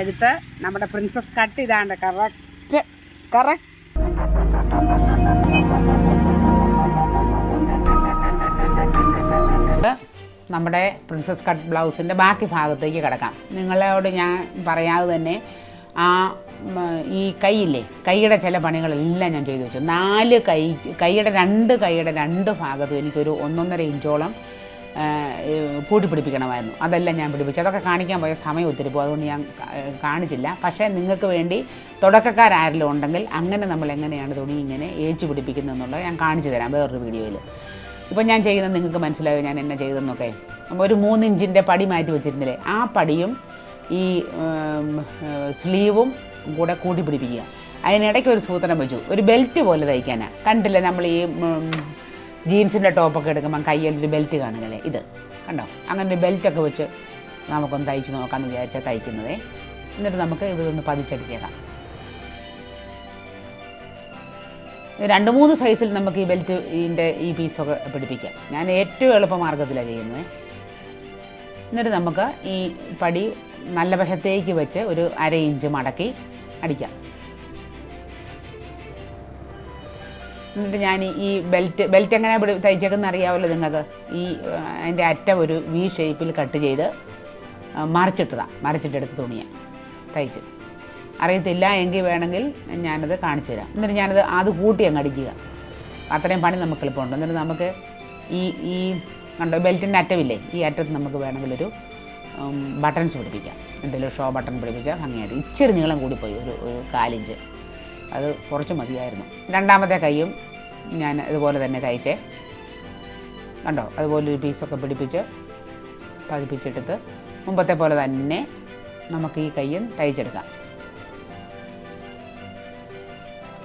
കഴുത്ത് നമ്മുടെ princess cut ഇതാണ്ട് കറക്റ്റ് കറക്റ്റ് നമ്മുടെ പ്രിൻസസ് കട്ട് ബ്ലൗസിന്റെ ബാക്കി ഭാഗത്തേക്ക് കിടക്കാം. നിങ്ങളോട് ഞാൻ പറയാതെ തന്നെ ആ ഈ കൈയില്ലേ കൈയുടെ ചില പണികളെല്ലാം ഞാൻ ചെയ്തു വെച്ചു. നാല് കൈ കൈയുടെ രണ്ട് കൈയുടെ രണ്ട് ഭാഗത്തും എനിക്കൊരു ഒന്നൊന്നര ഇഞ്ചോളം കൂട്ടി പിടിപ്പിക്കണമായിരുന്നു അതെല്ലാം ഞാൻ പിടിപ്പിച്ചു. അതൊക്കെ കാണിക്കാൻ പോയ സമയം ഒത്തിരി പോകും അതുകൊണ്ട് ഞാൻ കാണിച്ചില്ല. പക്ഷേ നിങ്ങൾക്ക് വേണ്ടി തുടക്കക്കാരെങ്കിലും ഉണ്ടെങ്കിൽ അങ്ങനെ നമ്മൾ എങ്ങനെയാണ് തുണി ഇങ്ങനെ ഏച്ചു പിടിപ്പിക്കുന്നത് എന്നുള്ളത് ഞാൻ കാണിച്ചു തരാം വേറൊരു വീഡിയോയിൽ. ഇപ്പോൾ ഞാൻ ചെയ്യുന്നത് നിങ്ങൾക്ക് മനസ്സിലായോ? ഞാൻ എന്നെ ചെയ്തെന്നൊക്കെ. ഒരു മൂന്നിഞ്ചിന്റെ പടി മാറ്റി വെച്ചിരുന്നില്ലേ? ആ പടിയും ഈ സ്ലീവും കൂടെ കൂട്ടി പിടിപ്പിക്കുക അതിനിടയ്ക്ക് ഒരു സൂത്രം വെച്ചു. ഒരു ബെൽറ്റ് പോലെ തയ്ക്കാനാണ്. കണ്ടില്ലേ നമ്മൾ ഈ ജീൻസിന്റെ ടോപ്പൊക്കെ എടുക്കുമ്പോൾ കയ്യിൽ ഒരു ബെൽറ്റ് കാണുകയല്ലേ? ഇത്. കണ്ടോ? അങ്ങനെ ഒരു ബെൽറ്റൊക്കെ വെച്ച് നമുക്കൊന്ന് തയ്ച്ച് നോക്കാമെന്ന് വിചാരിച്ചാൽ തയ്ക്കുന്നതേ. എന്നിട്ട് നമുക്ക് ഇതൊന്ന് പതിച്ചടിച്ചേക്കാം. രണ്ട് മൂന്ന് സൈസിൽ നമുക്ക് ഈ ബെൽറ്റ് ഇതിന്റെ ഈ പീസൊക്കെ പിടിപ്പിക്കാം. ഞാൻ ഏറ്റവും എളുപ്പ മാർഗത്തിലാണ് ചെയ്യുന്നത്. എന്നിട്ട് നമുക്ക് ഈ പടി നല്ല വശത്തേക്ക് വെച്ച് ഒരു അര ഇഞ്ച് മടക്കി അടിക്കാം. എന്നിട്ട് ഞാൻ ഈ ബെൽറ്റ് ബെൽറ്റ് എങ്ങനെ തയ്ച്ചേക്കെന്ന് അറിയാമല്ലോ നിങ്ങൾക്ക്. ഈ അതിന്റെ അറ്റം ഒരു വി ഷേപ്പിൽ കട്ട് ചെയ്ത് മറിച്ചിട്ടതാണ് മറിച്ചിട്ടെടുത്ത് തുണിയാണ് തയ്ച്ച്. അറിയത്തില്ല എങ്കിൽ വേണമെങ്കിൽ ഞാനത് കാണിച്ചു തരാം. എന്നിട്ട് ഞാനത് അത് കൂട്ടി അങ്ങ് അടിക്കുക. അത്രയും പണി നമുക്ക് എളുപ്പമുണ്ട് എന്നിട്ട് നമുക്ക് ഈ ഈ കണ്ടോ ബെൽറ്റിന്റെ അറ്റമില്ലേ? ഈ അറ്റത്ത് നമുക്ക് വേണമെങ്കിൽ ഒരു ബട്ടൺസ് പിടിപ്പിക്കാം. എന്തെങ്കിലും ഷോ ബട്ടൺ പിടിപ്പിച്ചാൽ ഭംഗിയായിട്ട്. ഇച്ചിരി നീളം കൂടിപ്പോയി ഒരു ഒരു കാലിഞ്ച്. അത് കുറച്ച് മതിയായിരുന്നു. രണ്ടാമത്തെ കൈയും ഞാൻ ഇതുപോലെ തന്നെ തയ്ച്ചേ കണ്ടോ? അതുപോലൊരു പീസൊക്കെ പിടിപ്പിച്ച് പതിപ്പിച്ചെടുത്ത് മുമ്പത്തെ പോലെ തന്നെ നമുക്ക് ഈ കയ്യും തയ്ച്ചെടുക്കാം.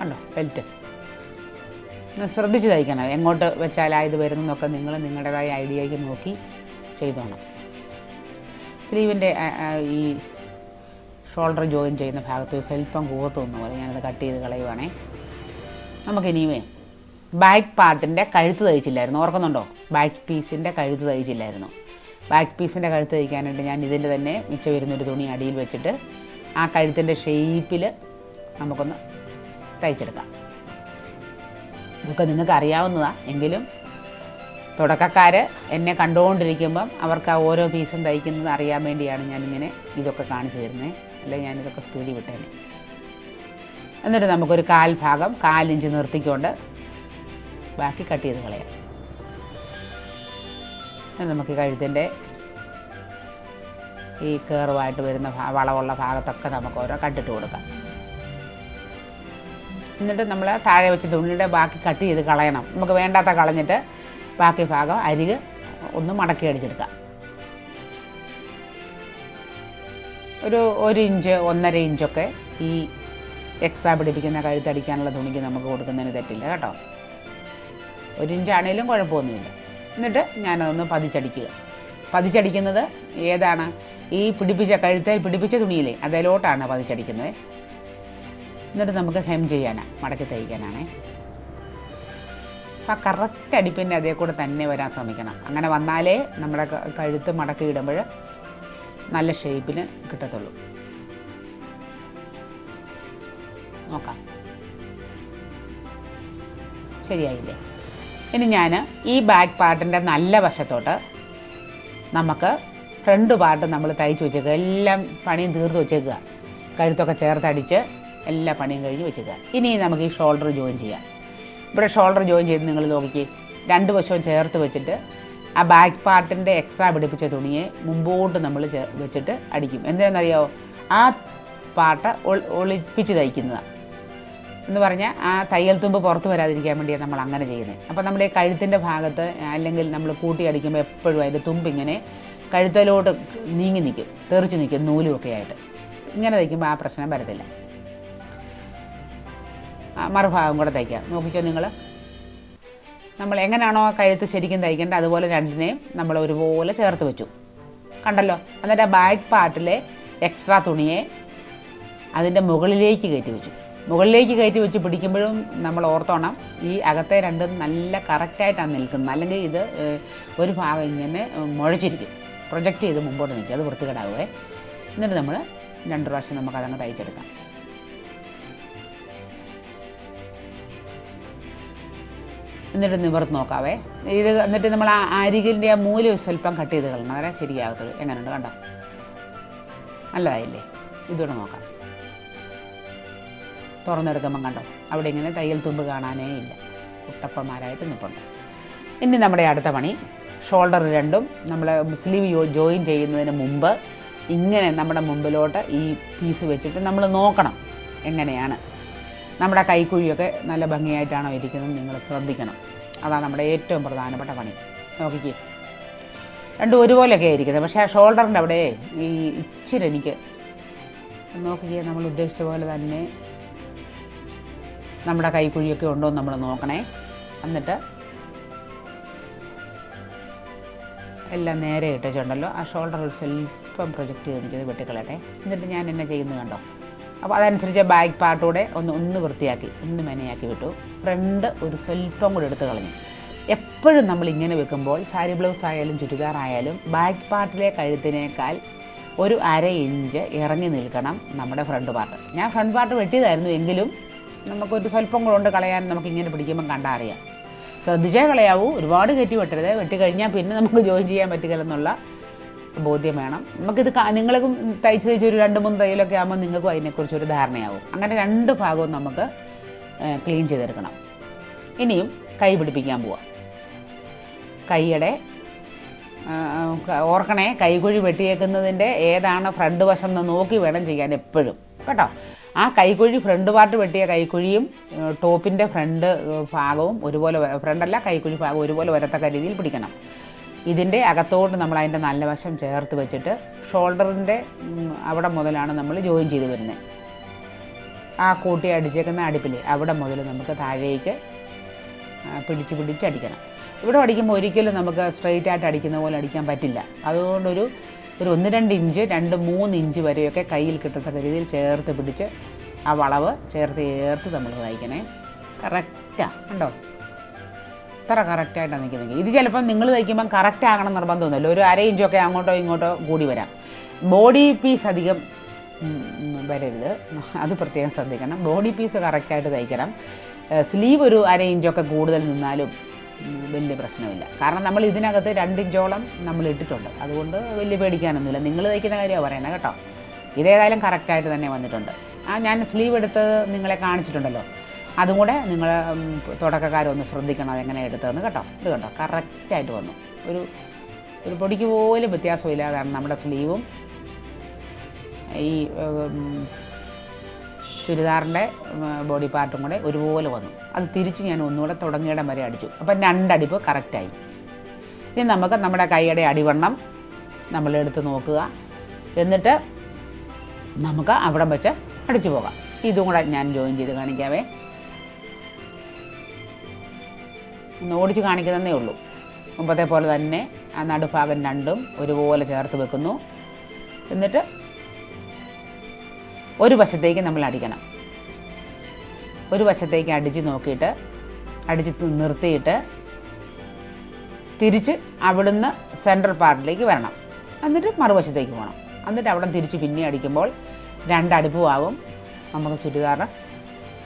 കണ്ടോ? ബെൽറ്റ്. ശ്രദ്ധിച്ച് തയ്ക്കണം. എങ്ങോട്ട് വെച്ചാലായത് ഇത് വരുന്നതെന്നൊക്കെ നിങ്ങൾ നിങ്ങളുടേതായ ഐഡിയയ്ക്ക് നോക്കി ചെയ്തോണം. സ്ലീവിന്റെ ഈ ഷോൾഡർ ജോയിൻ ചെയ്യുന്ന ഭാഗത്ത് സ്വല്പം കൂർത്ത് നിന്ന് പോലെ ഞാനത് കട്ട് ചെയ്ത് കളയുവാണേ. നമുക്കിനിയുമേ ബാക്ക് പാർട്ടിന്റെ കഴുത്ത് തയ്ച്ചില്ലായിരുന്നു. ഓർക്കുന്നുണ്ടോ? ബാക്ക് പീസിന്റെ കഴുത്ത് തയ്ച്ചില്ലായിരുന്നു. ബാക്ക് പീസിന്റെ കഴുത്ത് തയ്ക്കാനായിട്ട് ഞാൻ ഇതിന്റെ തന്നെ മിച്ചം വരുന്നൊരു തുണി അടിയിൽ വെച്ചിട്ട് ആ കഴുത്തിന്റെ ഷേപ്പിൽ നമുക്കൊന്ന് തയ്ച്ചെടുക്കാം. ഇതൊക്കെ നിങ്ങൾക്ക് അറിയാവുന്നതാണ് എങ്കിലും തുടക്കക്കാർ എന്നെ കണ്ടുകൊണ്ടിരിക്കുമ്പം അവർക്ക് ആ ഓരോ പീസും തയ്ക്കുന്നത് അറിയാൻ വേണ്ടിയാണ് ഞാനിങ്ങനെ ഇതൊക്കെ കാണിച്ചു തരുന്നത് അല്ലെ ഞാനിതൊക്കെ സ്പീഡിൽ വിട്ടേനെ. എന്നിട്ട് നമുക്കൊരു കാൽ ഭാഗം കാലിഞ്ച് നിർത്തിക്കൊണ്ട് ബാക്കി കട്ട് ചെയ്ത് കളയാം. എന്നിട്ട് നമുക്ക് കഴുത്തിന്റെ ഈ കയറുമായിട്ട് വരുന്ന വളവുള്ള ഭാഗത്തൊക്കെ നമുക്ക് ഓരോ കട്ടിട്ട് കൊടുക്കാം. എന്നിട്ട് നമ്മൾ താഴെ വെച്ച് തുണിയുടെ ബാക്കി കട്ട് ചെയ്ത് കളയണം. നമുക്ക് വേണ്ടാത്ത കളഞ്ഞിട്ട് ബാക്കി ഭാഗം അരികെ ഒന്ന് മടക്കി അടിച്ചെടുക്കാം. ഒരു ഒരു ഇഞ്ച് ഒന്നര ഇഞ്ചൊക്കെ ഈ എക്സ്ട്രാ പിടിപ്പിക്കുന്ന കഴുത്തടിക്കാനുള്ള തുണിക്ക് നമുക്ക് കൊടുക്കുന്നതിന് തെറ്റില്ല കേട്ടോ. ഒരു ഇഞ്ചാണേലും കുഴപ്പമൊന്നുമില്ല. എന്നിട്ട് ഞാനതൊന്ന് പതിച്ചടിക്കുക. പതിച്ചടിക്കുന്നത് ഏതാണ്? ഈ പിടിപ്പിച്ച കഴുത്തിൽ പിടിപ്പിച്ച തുണിയില്ലേ അതിലോട്ടാണ് പതിച്ചടിക്കുന്നത്. എന്നിട്ട് നമുക്ക് ഹെം ചെയ്യാനാണ് മടക്കി തയ്ക്കാനാണേ. അപ്പം കറക്റ്റ് അടിപ്പിന്റെ അതേ കൂടെ തന്നെ വരാൻ ശ്രമിക്കണം. അങ്ങനെ വന്നാലേ നമ്മുടെ കഴുത്ത് മടക്കി ഇടുമ്പോൾ നല്ല ഷേപ്പിന് കിട്ടത്തുള്ളൂ. നോക്കാം. ശരിയായില്ലേ? ഇനി ഞാൻ ഈ ബാക്ക് പാർട്ടിന്റെ നല്ല വശത്തോട്ട് നമുക്ക് ഫ്രണ്ട് പാർട്ട് നമ്മൾ തയ്ച്ച് വെച്ചേക്കുക. എല്ലാം പണിയും തീർത്ത് വെച്ചേക്കുക. കഴുത്തൊക്കെ ചേർത്തടിച്ച് എല്ലാ പണിയും കഴിഞ്ഞ് വെച്ചേക്കുക. ഇനി നമുക്ക് ഈ ഷോൾഡർ ജോയിൻ ചെയ്യാം. ഇവിടെ ഷോൾഡർ ജോയിൻ ചെയ്ത് നിങ്ങൾ നോക്കി രണ്ട് വശവും ചേർത്ത് വെച്ചിട്ട് ആ ബാക്ക് പാർട്ടിന്റെ എക്സ്ട്രാ പിടിപ്പിച്ച തുണിയെ മുമ്പോട്ട് നമ്മൾ വെച്ചിട്ട് അടിക്കും. എന്തിനാണെന്നറിയാമോ ആ പാർട്ട് ഒളിപ്പിച്ച് തയ്ക്കുന്നതാണ് എന്ന് പറഞ്ഞാൽ ആ തയ്യൽ തുമ്പ് പുറത്ത് വരാതിരിക്കാൻ വേണ്ടിയാണ് നമ്മൾ അങ്ങനെ ചെയ്യുന്നത് അപ്പോൾ നമ്മുടെ കഴുത്തിന്റെ ഭാഗത്ത് അല്ലെങ്കിൽ നമ്മൾ കൂട്ടി അടിക്കുമ്പോൾ എപ്പോഴും അതിന്റെ തുമ്പ് ഇങ്ങനെ കഴുത്തലോട്ട് നീങ്ങി നിൽക്കും തെറിച്ച് നിൽക്കും നൂലുമൊക്കെ ആയിട്ട്. ഇങ്ങനെ തയ്ക്കുമ്പോൾ ആ പ്രശ്നം വരത്തില്ല. മറുഭാഗം കൂടെ തയ്ക്കാം. നോക്കിക്കോ നിങ്ങൾ നമ്മൾ എങ്ങനെയാണോ കഴുത്ത് ശരിക്കും തയ്ക്കേണ്ടത് അതുപോലെ രണ്ടിനെയും നമ്മൾ ഒരുപോലെ ചേർത്ത് വെച്ചു. കണ്ടല്ലോ? എന്നിട്ട് ആ ബാക്ക് പാർട്ടിലെ എക്സ്ട്രാ തുണിയെ അതിന്റെ മുകളിലേക്ക് കയറ്റി വെച്ചു. മുകളിലേക്ക് കയറ്റി വെച്ച് പിടിക്കുമ്പോഴും നമ്മൾ ഓർത്തോണം ഈ അകത്തെ രണ്ടും നല്ല കറക്റ്റായിട്ടാണ് നിൽക്കുന്നത്. അല്ലെങ്കിൽ ഇത് ഒരു ഭാഗം ഇങ്ങനെ മുഴച്ചിരിക്കും. പ്രൊജക്റ്റ് ചെയ്ത് മുമ്പോട്ട് നിൽക്കും. അത് വൃത്തികേടാവുകയെ എന്നിട്ട് നമ്മൾ രണ്ട് പ്രാവശ്യം നമുക്കതങ്ങ് തയ്ച്ചെടുക്കാം. എന്നിട്ട് നിവർത്ത് നോക്കാവേ. ഇത് എന്നിട്ട് നമ്മൾ ആ അരികിന്റെ ആ മൂല സ്വല്പം കട്ട് ചെയ്ത് കളയണം. അതാ ശരിയാകത്തുള്ളൂ. എങ്ങനെയുണ്ട് കണ്ടോ? നല്ലതായില്ലേ? ഇതുകൂടെ നോക്കാം. തുറന്നെടുക്കുമ്പം കണ്ടോ? അവിടെ ഇങ്ങനെ തയ്യൽ തുമ്പ് കാണാനേ ഇല്ല. കുട്ടപ്പന്മാരായിട്ട് നിൽപ്പുണ്ട് ഇനി നമ്മുടെ അടുത്ത പണി. ഷോൾഡർ രണ്ടും നമ്മൾ സ്ലീവ് ജോയിൻ ചെയ്യുന്നതിന് മുമ്പ് ഇങ്ങനെ നമ്മുടെ മുമ്പിലോട്ട് ഈ പീസ് വെച്ചിട്ട് നമ്മൾ നോക്കണം എങ്ങനെയാണ്. നമ്മുടെ കൈക്കുഴിയൊക്കെ നല്ല ഭംഗിയായിട്ടാണോ ഇരിക്കുന്നത്. നിങ്ങൾ ശ്രദ്ധിക്കണം. അതാണ് നമ്മുടെ ഏറ്റവും പ്രധാനപ്പെട്ട പണി. നോക്കിക്കേ. രണ്ടും ഒരുപോലെയൊക്കെ ആയിരിക്കുന്നത് പക്ഷേ ആ ഷോൾഡറിന്റെ അവിടെ ഈ ഇച്ചിരി എനിക്ക് നോക്കിക്കേ നമ്മൾ ഉദ്ദേശിച്ച പോലെ തന്നെ നമ്മുടെ കൈക്കുഴിയൊക്കെ ഉണ്ടോ എന്ന് നമ്മൾ നോക്കണേ. എന്നിട്ട് എല്ലാം നേരെ ഇട്ടിട്ടുണ്ടല്ലോ ആ ഷോൾഡർ ഒരു സ്വല്പം പ്രൊജക്റ്റ് ചെയ്ത് എനിക്കത് വെട്ടിക്കളയട്ടെ. എന്നിട്ട് ഞാൻ എന്നെ ചെയ്യുന്നത് കണ്ടോ? അപ്പോൾ അതനുസരിച്ച് ബാക്ക് പാർട്ടൂടെ ഒന്ന് ഒന്ന് വൃത്തിയാക്കി ഒന്ന് മെനയാക്കി വിട്ടു. ഫ്രണ്ട് ഒരു സ്വല്പം കൂടി എടുത്ത് കളഞ്ഞു. എപ്പോഴും നമ്മൾ ഇങ്ങനെ വെക്കുമ്പോൾ സാരി ബ്ലൗസ് ആയാലും ചുരിദാർ ആയാലും ബാക്ക് പാർട്ടിലെ കഴുത്തിനേക്കാൾ ഒരു അര ഇഞ്ച് ഇറങ്ങി നിൽക്കണം നമ്മുടെ ഫ്രണ്ട് പാർട്ട് ഞാൻ ഫ്രണ്ട് പാർട്ട് വെട്ടിയതായിരുന്നു എങ്കിലും നമുക്കൊരു സ്വല്പം കൊണ്ട് കളയാൻ നമുക്ക് ഇങ്ങനെ പിടിക്കുമ്പം കണ്ടാൽ അറിയാം. ശ്രദ്ധിച്ചേ കളയാവൂ. ഒരുപാട് കയറ്റി വെട്ടരുത്. വെട്ടി കഴിഞ്ഞാൽ പിന്നെ നമുക്ക് ജോയിൻ ചെയ്യാൻ പറ്റുകയില്ലെന്നുള്ള ബോധ്യം വേണം. നമുക്കിത് നിങ്ങൾക്കും തയ്ച്ച് തയ്ച്ച് ഒരു രണ്ട് മൂന്ന് തയ്യലൊക്കെ ആകുമ്പോൾ നിങ്ങൾക്കും അതിനെക്കുറിച്ച് ഒരു ധാരണയാവും. അങ്ങനെ രണ്ട് ഭാഗവും നമുക്ക് ക്ലീൻ ചെയ്തെടുക്കണം. ഇനിയും കൈ പിടിപ്പിക്കാൻ പോവാം. കൈയുടെ ഓർക്കണേ കൈകുഴി വെട്ടിയേക്കുന്നതിന്റെ ഏതാണ് ഫ്രണ്ട് വശം എന്ന് നോക്കി വേണം ചെയ്യാൻ എപ്പോഴും. കേട്ടോ? ആ കൈക്കുഴി ഫ്രണ്ട് പാർട്ട് വെട്ടിയ കൈക്കുഴിയും ടോപ്പിന്റെ ഫ്രണ്ട് ഭാഗവും ഒരുപോലെ ഫ്രണ്ടല്ല കൈക്കുഴി ഭാഗം ഒരുപോലെ വരത്തക്ക രീതിയിൽ പിടിക്കണം. ഇതിന്റെ അകത്തോട്ട് നമ്മൾ അതിന്റെ നല്ല വശം ചേർത്ത് വെച്ചിട്ട് ഷോൾഡറിന്റെ അവിടെ മുതലാണ് നമ്മൾ ജോയിൻ ചെയ്ത് വരുന്നത്. ആ കൂട്ടി അടിച്ചേക്കുന്ന അടുപ്പിൽ അവിടെ മുതൽ നമുക്ക് താഴേക്ക് പിടിച്ച് പിടിച്ച് അടിക്കണം. ഇവിടെ അടിക്കുമ്പോൾ ഒരിക്കലും നമുക്ക് സ്ട്രെയിറ്റ് ആയിട്ട് അടിക്കുന്ന പോലെ അടിക്കാൻ പറ്റില്ല. അതുകൊണ്ടൊരു ഒരു ഒന്ന് രണ്ട് ഇഞ്ച് രണ്ട് മൂന്ന് ഇഞ്ച് വരെയൊക്കെ കയ്യിൽ കിട്ടത്തക്ക രീതിയിൽ ചേർത്ത് പിടിച്ച് ആ വളവ് ചേർത്ത് ചേർത്ത് നമ്മൾ തയ്ക്കണേ. കറക്റ്റാണ് കണ്ടോ? ഇത്ര കറക്റ്റായിട്ടാണ് നിൽക്കുന്നത് ഇത് ചിലപ്പം നിങ്ങൾ തയ്ക്കുമ്പം കറക്റ്റ് ആകണം നിർബന്ധമൊന്നുമില്ല ഒരു അര ഇഞ്ചൊക്കെ അങ്ങോട്ടോ ഇങ്ങോട്ടോ കൂടി വരാം. ബോഡി പീസ് അധികം വരരുത്. അത് പ്രത്യേകം ശ്രദ്ധിക്കണം. ബോഡി പീസ് കറക്റ്റായിട്ട് തയ്ക്കണം. സ്ലീവ് ഒരു അര ഇഞ്ചൊക്കെ കൂടുതൽ നിന്നാലും വലിയ പ്രശ്നമില്ല. കാരണം നമ്മൾ ഇതിനകത്ത് രണ്ട് ഇഞ്ചോളം നമ്മൾ ഇട്ടിട്ടുണ്ട്. അതുകൊണ്ട് വലിയ പേടിക്കാനൊന്നുമില്ല. നിങ്ങൾ തയ്ക്കുന്ന കാര്യമാണ് പറയുന്നത് കേട്ടോ. ഇതേതായാലും കറക്റ്റായിട്ട് തന്നെ വന്നിട്ടുണ്ട്. ആ ഞാൻ സ്ലീവ് എടുത്ത് നിങ്ങളെ കാണിച്ചിട്ടുണ്ടല്ലോ. അതും കൂടെ നിങ്ങൾ തുടക്കക്കാരൊന്ന് ശ്രദ്ധിക്കണം അതെങ്ങനെ എടുത്തതെന്ന് കേട്ടോ. ഇത് കേട്ടോ കറക്റ്റായിട്ട് വന്നു. ഒരു ഒരു പൊടിക്ക് പോലും വ്യത്യാസമില്ലാതാണ് നമ്മുടെ സ്ലീവും. ഈ ചുരിദാറിന്റെ ബോഡി പാർട്ടും കൂടെ ഒരുപോലെ വന്നു. അത് തിരിച്ച് ഞാൻ ഒന്നുകൂടെ തുടങ്ങിയിടം വരെ അടിച്ചു. അപ്പം രണ്ടടിപ്പ് കറക്റ്റായി ഇനി നമുക്ക് നമ്മുടെ കൈയുടെ അടിവണ്ണം നമ്മൾ എടുത്ത് നോക്കുക. എന്നിട്ട് നമുക്ക് അവിടെ വെച്ച് അടിച്ചു പോകാം. ഇതും കൂടെ ഞാൻ ജോയിൻ ചെയ്ത് കാണിക്കാവേ. ഒന്ന് ഓടിച്ച് കാണിക്കുന്നതേ ഉള്ളൂ. മുമ്പത്തെ പോലെ തന്നെ ആ നടുഭാഗം രണ്ടും ഒരുപോലെ ചേർത്ത് വെക്കുന്നു. എന്നിട്ട് ഒരു വശത്തേക്ക് നമ്മൾ അടിക്കണം. ഒരു വശത്തേക്ക് അടിച്ച് നോക്കിയിട്ട് അടിച്ച് നിർത്തിയിട്ട് തിരിച്ച് അവിടുന്ന് സെൻട്രൽ പാർട്ടിലേക്ക് വരണം. എന്നിട്ട് മറുവശത്തേക്ക് പോകണം. എന്നിട്ട് അവിടെ തിരിച്ച് പിന്നെ അടിക്കുമ്പോൾ രണ്ടടുപ്പുമാകും നമുക്ക് ചുരിദാർ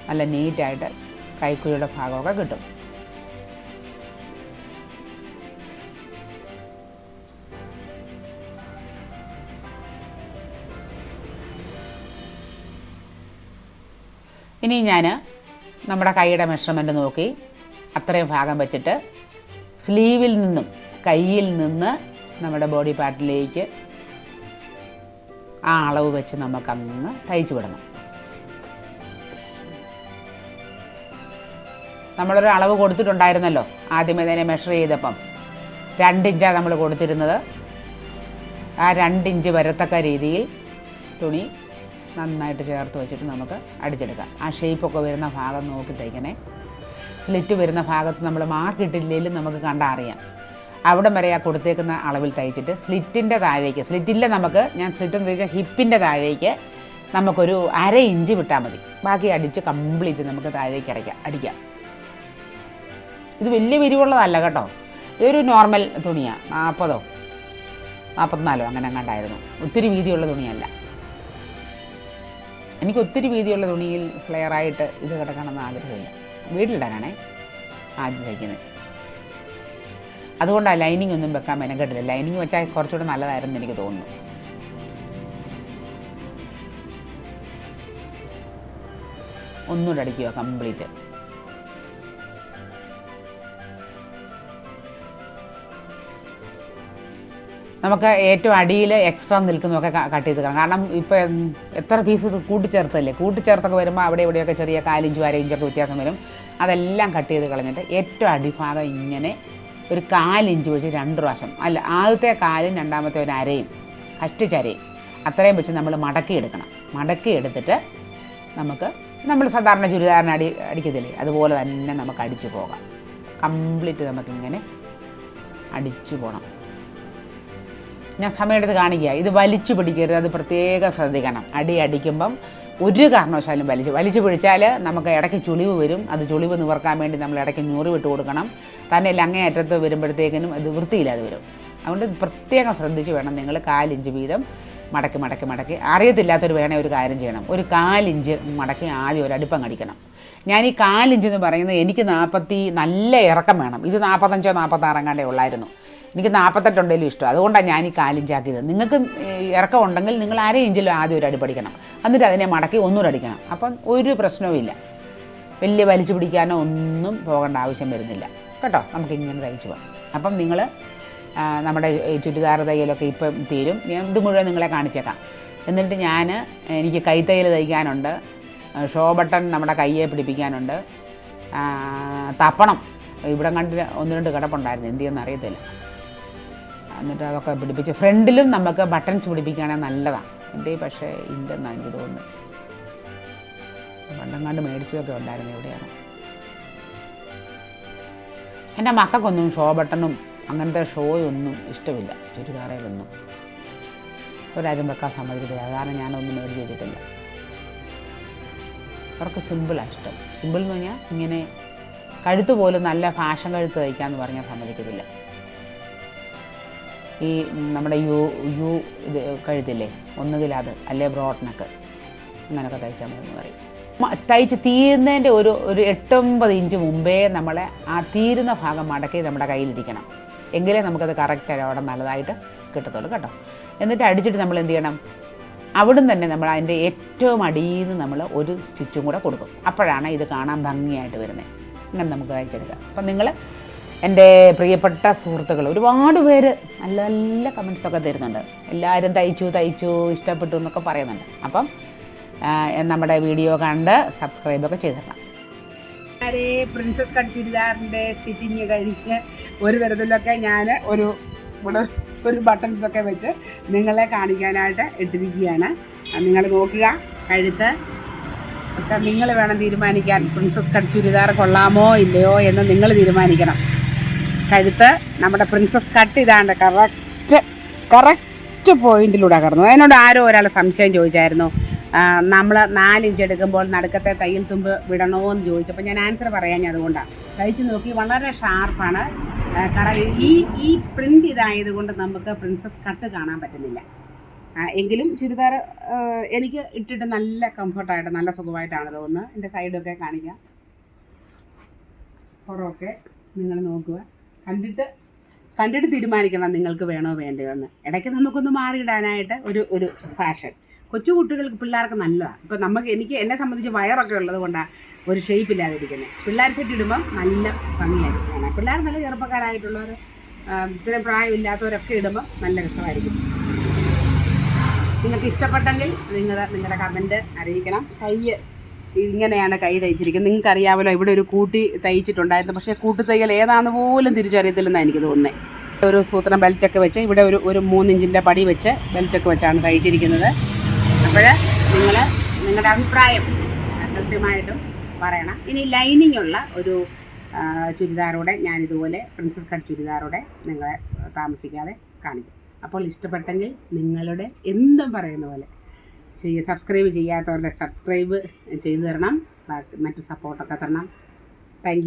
നല്ല നീറ്റായിട്ട് കൈക്കുഴിയുടെ ഭാഗമൊക്കെ കിട്ടും. ഇനി ഞാൻ നമ്മുടെ കൈയുടെ മെഷർമെന്റ് നോക്കി അത്രയും ഭാഗം വെച്ചിട്ട് സ്ലീവിൽ നിന്നും കയ്യിൽ നിന്ന് നമ്മുടെ ബോഡി പാർട്ടിലേക്ക് ആ അളവ് വെച്ച് നമുക്കങ്ങ് തയ്ച്ചു വിടണം. നമ്മളൊരു അളവ് കൊടുത്തിട്ടുണ്ടായിരുന്നല്ലോ ആദ്യമേ തന്നെ മെഷർ ചെയ്തപ്പം. രണ്ടിഞ്ചാണ് നമ്മൾ കൊടുത്തിരുന്നത്. ആ രണ്ടിഞ്ച് വരത്തക്ക രീതിയിൽ തുണി നന്നായിട്ട് ചേർത്ത് വെച്ചിട്ട് നമുക്ക് അടിച്ചെടുക്കാം. ആ ഷേപ്പൊക്കെ വരുന്ന ഭാഗം നോക്കി തയ്ക്കണേ സ്ലിറ്റ് വരുന്ന ഭാഗത്ത് നമ്മൾ മാർക്ക് ഇട്ടില്ലെങ്കിലും നമുക്ക് കണ്ടാൽ അറിയാം. അവിടം വരെ ആ കൊടുത്തേക്കുന്ന അളവിൽ തയ്ച്ചിട്ട് സ്ലിറ്റിന്റെ താഴേക്ക് സ്ലിറ്റില്ല നമുക്ക് ഞാൻ സ്ലിറ്റ് എന്ന് തയ്ച്ചാൽ ഹിപ്പിന്റെ താഴേക്ക് നമുക്കൊരു അര ഇഞ്ച് വിട്ടാൽ മതി. ബാക്കി അടിച്ച് കംപ്ലീറ്റ് നമുക്ക് താഴേക്ക് അടയ്ക്കാം അടിക്കാം. ഇത് വലിയ വിരിവുള്ളതല്ല കേട്ടോ. ഇതൊരു നോർമൽ തുണിയാണ് നാൽപ്പതോ നാൽപ്പത്തിനാലോ അങ്ങനെ അങ്ങാണ്ടായിരുന്നു ഒത്തിരി വീതിയുള്ള തുണിയല്ല. എനിക്ക് ഒത്തിരി വീതിയുള്ള തുണിയിൽ ഫ്ലെയറായിട്ട് ഇത് കിടക്കണമെന്ന് ആഗ്രഹമില്ല. വീട്ടിലിടാനാണേ ആദ്യം തയ്ക്കുന്നത്. അതുകൊണ്ട് ആ ലൈനിങ് ഒന്നും വെക്കാൻ മെനക്കെട്ടില്ല. ലൈനിങ് വെച്ചാൽ കുറച്ചുകൂടെ നല്ലതായിരുന്നു എനിക്ക് തോന്നുന്നു. ഒന്നുകൂടെ അടിക്കുക കംപ്ലീറ്റ് നമുക്ക് ഏറ്റവും അടിയിൽ എക്സ്ട്രാ നിൽക്കുന്നതൊക്കെ കട്ട് ചെയ്ത് കാണാം കാരണം ഇപ്പം എത്ര പീസ് കൂട്ടിച്ചേർത്തല്ലേ? കൂട്ടിച്ചേർത്തൊക്കെ വരുമ്പോൾ അവിടെ ഇവിടെയൊക്കെ ചെറിയ കാലിഞ്ചും അരയിഞ്ചൊക്കെ വ്യത്യാസം വരും. അതെല്ലാം കട്ട് ചെയ്ത് കളഞ്ഞിട്ട് ഏറ്റവും അടിഭാഗം ഇങ്ങനെ ഒരു കാലിഞ്ച് വെച്ച് രണ്ട് പ്രാവശ്യം. അല്ല ആദ്യത്തെ കാലും രണ്ടാമത്തെ ഒരു അരയും കഷ്ടിച്ചരയും അത്രയും വെച്ച് നമ്മൾ മടക്കി എടുക്കണം. മടക്കി എടുത്തിട്ട് നമുക്ക് നമ്മൾ സാധാരണ ചുരിദാറിന് അടി അടിക്കത്തില്ലേ? അതുപോലെ തന്നെ നമുക്ക് അടിച്ചു പോകാം. കംപ്ലീറ്റ് നമുക്കിങ്ങനെ അടിച്ചു പോകണം ഞാൻ സമയമെടുത്ത് കാണിക്കുക. ഇത് വലിച്ചു പിടിക്കരുത്. അത് പ്രത്യേകം ശ്രദ്ധിക്കണം. അടി അടിക്കുമ്പം ഒരു കാരണവശാലും വലിച്ചു. വലിച്ചു പിടിച്ചാൽ നമുക്ക് ഇടയ്ക്ക് ചുളിവ് വരും. അത് ചുളിവ് നിവർക്കാൻ വേണ്ടി നമ്മൾ ഇടയ്ക്ക് ഞൂറ് വിട്ട് കൊടുക്കണം. തന്നെയല്ല അങ്ങേ അറ്റത്ത് വരുമ്പോഴത്തേക്കിനും അത് വൃത്തിയില്ലാതെ വരും. അതുകൊണ്ട് പ്രത്യേകം ശ്രദ്ധിച്ച് വേണം നിങ്ങൾ കാലിഞ്ച് വീതം മടക്കി മടക്കി മടക്കി. അറിയത്തില്ലാത്തൊരു വേണേ ഒരു കാര്യം ചെയ്യണം. ഒരു കാലിഞ്ച് മടക്കി ആദ്യം ഒരു അടുപ്പം കടിക്കണം. ഞാൻ ഈ കാലിഞ്ച് എന്ന് പറയുന്നത് എനിക്ക് നാൽപ്പത്തി നല്ല ഇറക്കം വേണം. ഇത് നാൽപ്പത്തഞ്ചോ നാൽപ്പത്താറെങ്ങാണ്ടേ ഉള്ളായിരുന്നു. എനിക്ക് നാൽപ്പത്തെട്ടുണ്ടെങ്കിലും ഇഷ്ടം. അതുകൊണ്ടാണ് ഞാൻ ഈ കാലിഞ്ചാക്കിയത്. നിങ്ങൾക്ക് ഇറക്കം ഉണ്ടെങ്കിൽ നിങ്ങൾ ആരെയും ഇഞ്ചിലും ആദ്യം ഒരു അടിപ്പടിക്കണം എന്നിട്ട് അതിനെ മടക്കി ഒന്നൂടെ അടിക്കണം. അപ്പം ഒരു പ്രശ്നവുമില്ല വലിയ വലിച്ചു പിടിക്കാനോ ഒന്നും പോകേണ്ട ആവശ്യം വരുന്നില്ല. കേട്ടോ? നമുക്ക് ഇങ്ങനെ തയ്ച്ചു പോകാം. അപ്പം നിങ്ങൾ നമ്മുടെ ചുരിദാർ തയ്യലൊക്കെ ഇപ്പം തീരും. ഞാൻ ഇത് മുഴുവൻ നിങ്ങളെ കാണിച്ചേക്കാം. എന്നിട്ട് ഞാൻ എനിക്ക് കൈത്തയ്യൽ തയ്ക്കാനുണ്ട്. ഷോ ബട്ടൺ നമ്മുടെ കയ്യെ പിടിപ്പിക്കാനുണ്ട്. തപ്പണം. ഇവിടെ കണ്ടിട്ട് ഒന്ന് രണ്ട് കിടപ്പുണ്ടായിരുന്നു. എന്ത് ചെയ്യുമെന്ന് അറിയത്തില്ല. എന്നിട്ട് അതൊക്കെ പിടിപ്പിച്ച് ഫ്രണ്ടിലും നമുക്ക് ബട്ടൺസ് പിടിപ്പിക്കുകയാണെങ്കിൽ നല്ലതാണ് എന്റെ പക്ഷേ ഇല്ലെന്നാണ് എനിക്ക് തോന്നുന്നത് പണ്ടങ്ങാണ്ട് മേടിച്ചതൊക്കെ ഉണ്ടായിരുന്നു എവിടെയാണ്. എന്റെ മക്കൾക്കൊന്നും ഷോ ബട്ടണും അങ്ങനത്തെ ഷോയൊന്നും ഇഷ്ടമില്ല. ചുരിദാറയിലൊന്നും ഒരാരും വെക്കാൻ സമ്മതിക്കത്തില്ല. കാരണം ഞാനൊന്നും മേടിച്ച് വെച്ചിട്ടില്ല. അവർക്ക് സിമ്പിളാണ് ഇഷ്ടം. സിമ്പിൾ എന്ന് പറഞ്ഞാൽ ഇങ്ങനെ കഴുത്ത് പോലും നല്ല ഫാഷൻ കഴുത്ത് തയ്ക്കാമെന്ന് പറഞ്ഞാൽ സമ്മതിക്കത്തില്ല. ഈ നമ്മുടെ യു യു ഇത് കഴുത്തില്ലേ? ഒന്നുകിൽ അത് അല്ലേ ബ്രോട്ടനൊക്കെ അങ്ങനെയൊക്കെ തയ്ച്ചാൽ മതി എന്ന് പറയും. തയ്ച്ച് തീരുന്നതിന്റെ ഒരു ഒരു എട്ടൊമ്പത് ഇഞ്ച് മുമ്പേ നമ്മളെ ആ തീരുന്ന ഭാഗം മടക്കി നമ്മുടെ കയ്യിലിരിക്കണം. എങ്കിലേ നമുക്കത് കറക്റ്റായി അവിടെ നല്ലതായിട്ട് കിട്ടത്തുള്ളൂ കേട്ടോ. എന്നിട്ട് അടിച്ചിട്ട് നമ്മൾ എന്ത് ചെയ്യണം? അവിടെ തന്നെ നമ്മൾ അതിന്റെ ഏറ്റവും അടിയിൽ നിന്ന് നമ്മൾ ഒരു സ്റ്റിച്ചും കൂടെ കൊടുക്കും. അപ്പോഴാണ് ഇത് കാണാൻ ഭംഗിയായിട്ട് വരുന്നത്. അങ്ങനെ നമുക്ക് തയ്ച്ചെടുക്കാം. അപ്പം നിങ്ങൾ എന്റെ പ്രിയപ്പെട്ട സുഹൃത്തുക്കൾ ഒരുപാട് പേര് നല്ല നല്ല കമൻസൊക്കെ തരുന്നുണ്ട്. എല്ലാവരും തയ്ച്ചു തയ്ച്ചു ഇഷ്ടപ്പെട്ടു എന്നൊക്കെ പറയുന്നുണ്ട്. അപ്പം നമ്മുടെ വീഡിയോ കണ്ട് സബ്സ്ക്രൈബൊക്കെ ചെയ്തിടണം. പ്രിൻസസ് കട്ട് ചുരിദാറിന്റെ സ്റ്റിച്ചിങ് കഴിഞ്ഞ് ഒരു തരത്തിലൊക്കെ ഞാൻ ഒരു ഇവിടെ ഒരു ബട്ടൺസൊക്കെ വെച്ച് നിങ്ങളെ കാണിക്കാനായിട്ട് ഇട്ടിരിക്കുകയാണ്. നിങ്ങൾ നോക്കുക കഴുത്ത് ഒക്കെ നിങ്ങൾ വേണം തീരുമാനിക്കാൻ. പ്രിൻസസ് കട്ട് ചുരിദാർ കൊള്ളാമോ ഇല്ലയോ എന്ന് നിങ്ങൾ തീരുമാനിക്കണം. കഴുത്ത് നമ്മുടെ പ്രിൻസസ് കട്ട് ഇതാണ്ട് കറക്റ്റ് കറക്റ്റ് പോയിന്റിലൂടെ കടന്നു അതിനോട് ആരോ ഒരാൾ സംശയം ചോദിച്ചായിരുന്നു. നമ്മൾ നാലിഞ്ച് എടുക്കുമ്പോൾ നടുക്കത്തെ തയ്യൽ തുമ്പ് വിടണോ എന്ന് ചോദിച്ചപ്പോൾ ഞാൻ ആൻസർ പറയാൻ അതുകൊണ്ടാണ് തയ്ച്ചു നോക്കി വളരെ ഷാർപ്പാണ് ഈ ഈ പ്രിന്റ് ഇതായതുകൊണ്ട് നമുക്ക് പ്രിൻസസ് കട്ട് കാണാൻ പറ്റുന്നില്ല. എങ്കിലും ചുരിദാർ എനിക്ക് ഇട്ടിട്ട് നല്ല കംഫർട്ടായിട്ട് നല്ല സുഖമായിട്ടാണ് തോന്നുന്നത്. എന്റെ സൈഡൊക്കെ കാണിക്കാം. പുറമൊക്കെ നിങ്ങൾ നോക്കുക. കണ്ടിട്ട് കണ്ടിട്ട് തീരുമാനിക്കണം നിങ്ങൾക്ക് വേണോ വേണ്ടയോ എന്ന്. ഇടയ്ക്ക് നമുക്കൊന്ന് മാറിയിടാനായിട്ട് ഒരു ഒരു ഫാഷൻ കൊച്ചു കുട്ടികൾക്ക് പിള്ളേർക്ക് നല്ലതാണ് ഇപ്പം നമുക്ക് എനിക്ക് എന്നെ സംബന്ധിച്ച് വയറൊക്കെ ഉള്ളത് കൊണ്ടാണ് ഒരു ഷേപ്പ് ഇല്ലാതിരിക്കുന്നത് പിള്ളേർ സെറ്റ് ഇടുമ്പം നല്ല ഭംഗിയായിരിക്കും. പിള്ളേർ നല്ല ചെറുപ്പക്കാരായിട്ടുള്ളവർ ഇത്രയും പ്രായമില്ലാത്തവരൊക്കെ ഇടുമ്പം നല്ല രസമായിരിക്കും. നിങ്ങൾക്ക് ഇഷ്ടപ്പെട്ടെങ്കിൽ നിങ്ങൾ നിങ്ങളുടെ കമന്റ് അറിയിക്കണം. കൈ ഇങ്ങനെയാണ് കൈ തയ്ച്ചിരിക്കുന്നത്. നിങ്ങൾക്ക് അറിയാമല്ലോ ഇവിടെ ഒരു കൂട്ടി തയ്ച്ചിട്ടുണ്ടായിരുന്നു. പക്ഷേ കൂട്ടി തയ്യൽ ഏതാണെന്ന് പോലും തിരിച്ചറിയത്തില്ലെന്നാണ് എനിക്ക് തോന്നുന്നത് ഒരു സൂത്രം ബെൽറ്റൊക്കെ വെച്ച് ഇവിടെ ഒരു ഒരു മൂന്നിഞ്ചിന്റെ പടി വെച്ച് ബെൽറ്റൊക്കെ വെച്ചാണ് തയ്ച്ചിരിക്കുന്നത്. അപ്പോൾ നിങ്ങൾ നിങ്ങളുടെ അഭിപ്രായം കൃത്യമായിട്ടും പറയണം. ഇനി ലൈനിങ് ഉള്ള ഒരു ചുരിദാറോടെ ഞാനിതുപോലെ പ്രിൻസസ് കട്ട് ചുരിദാറോടെ നിങ്ങളെ താമസിക്കാതെ കാണിക്കും. അപ്പോൾ ഇഷ്ടപ്പെട്ടെങ്കിൽ നിങ്ങളുടെ എന്തും പറയുന്ന പോലെ ചെയ്യുക സബ്സ്ക്രൈബ് ചെയ്യാത്തവരുടെ സബ്സ്ക്രൈബ് ചെയ്തു തരണം. മറ്റു സപ്പോർട്ടൊക്കെ തരണം. താങ്ക്